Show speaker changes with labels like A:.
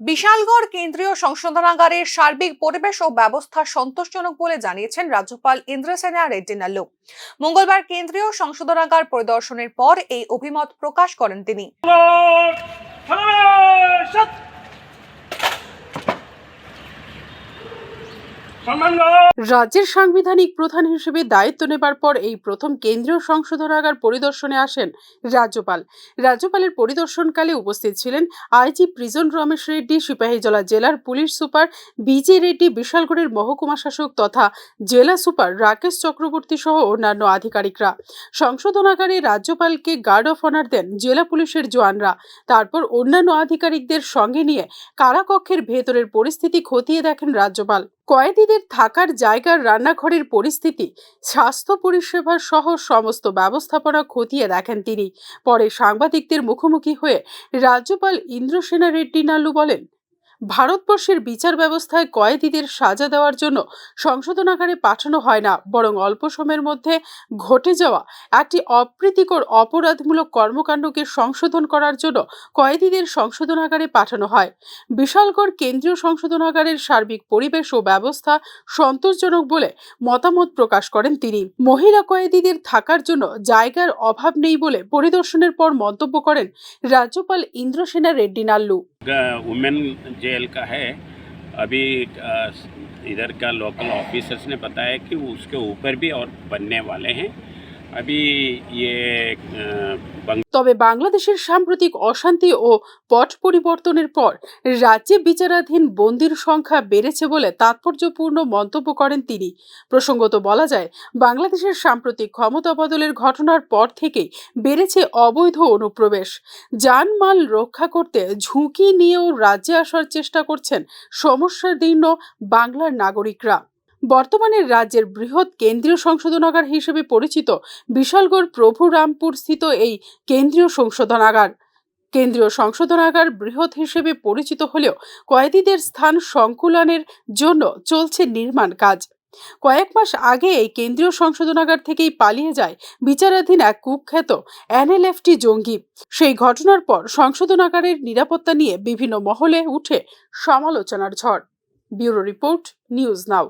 A: বিশালগড় কেন্দ্রীয় সংশোধনাগারের সার্বিক পরিবেশ ও ব্যবস্থা সন্তোষজনক বলে জানিয়েছেন রাজ্যপাল ইন্দ্রসেনা রেড্ডি নাল্লু মঙ্গলবার কেন্দ্রীয় সংশোধনাগার পরিদর্শনের পর এই অভিমত প্রকাশ করেন তিনি।
B: রাজ্যের সাংবিধানিক প্রধান হিসেবে দায়িত্ব নেবার পর এই প্রথম কেন্দ্রীয় সংশোধনাগার পরিদর্শনে আসেন রাজ্যপাল। রাজ্যপালের পরিদর্শনকালে উপস্থিত ছিলেন আইজি প্রিজন রমেশ রেড্ডি সিপাহীজলা জেলার পুলিশ সুপার বিজে রেড্ডি, বিশালগড়ের মহকুমা শাসক তথা জেলা সুপার রাকেশ চক্রবর্তী সহ অন্যান্য আধিকারিকরা। সংশোধনাগারে রাজ্যপালকে গার্ড অফ অনার দেন জেলা পুলিশের জওয়ানরা। তারপর অন্যান্য আধিকারিকদের সঙ্গে নিয়ে কারাকক্ষের ভেতরের পরিস্থিতি খতিয়ে দেখেন রাজ্যপাল। কয়েদিদের থাকার জায়গার রান্নাঘরের পরিস্থিতি, স্বাস্থ্য পরিষেবা সহ সমস্ত ব্যবস্থাপনা খতিয়ে দেখেন তিনি। পরে সাংবাদিকদের মুখোমুখি হয়ে রাজ্যপাল ইন্দ্রসেনা রেড্ডি নাল্লু বলেন ভারতবর্ষের বিচার ব্যবস্থায় কয়েদিদের সাজা দেওয়ার জন্য সংশোধনাগারে পাঠানো হয় না, বরং অল্প সময়ের মধ্যে ঘটে যাওয়া একটি অপ্রীতিকর অপরাধমূলক কর্মকাণ্ডকে সংশোধন করার জন্য কয়েদিদের সংশোধনাগারে পাঠানো হয়। বিশালগড় কেন্দ্রীয় সংশোধনাগারের সার্বিক পরিবেশ ও ব্যবস্থা সন্তোষজনক বলে মতামত প্রকাশ করেন তিনি। মহিলা কয়েদিদের থাকার জন্য জায়গার অভাব নেই বলে পরিদর্শনের পর মন্তব্য করেন রাজ্যপাল ইন্দ্রসেনা রেড্ডি নাল্লু।
C: উমেন যে जेल का है। अभी इधर का लोकल ऑफिसर्स ने बताया कि उसके ऊपर भी और बनने वाले हैं।
B: তবে বাংলাদেশের সাম্প্রতিক অশান্তি ও পট পরিবর্তনের পর রাজ্যে বিচারাধীন বন্দির সংখ্যা বেড়েছে বলে তাৎপর্যপূর্ণ মন্তব্য করেন তিনি। প্রসঙ্গত বলা যায়, বাংলাদেশের সাম্প্রতিক ক্ষমতা বদলের ঘটনার পর থেকেই বেড়েছে অবৈধ অনুপ্রবেশ। জানমাল রক্ষা করতে ঝুঁকি নিয়েও রাজ্যে আসার চেষ্টা করছেন সমস্যার দীর্ণ বাংলার নাগরিকরা। বর্তমানে রাজ্যের বৃহৎ কেন্দ্রীয় সংশোধনাগার হিসেবে পরিচিত বিশালগড় প্রভু রামপুর স্থিত এই কেন্দ্রীয় সংশোধনাগার। কেন্দ্রীয় সংশোধনাগার বৃহৎ হিসেবে পরিচিত হলেও কয়েদিদের স্থান সংকুলনের জন্য চলছে নির্মাণ কাজ। কয়েক মাস আগে এই কেন্দ্রীয় সংশোধনাগার থেকেই পালিয়ে যায় বিচারাধীন এক কুখ্যাত এনএলএফটি জঙ্গি। সেই ঘটনার পর সংশোধনাগারের নিরাপত্তা নিয়ে বিভিন্ন মহলে উঠে সমালোচনার ঝড়। Bureau report, news now.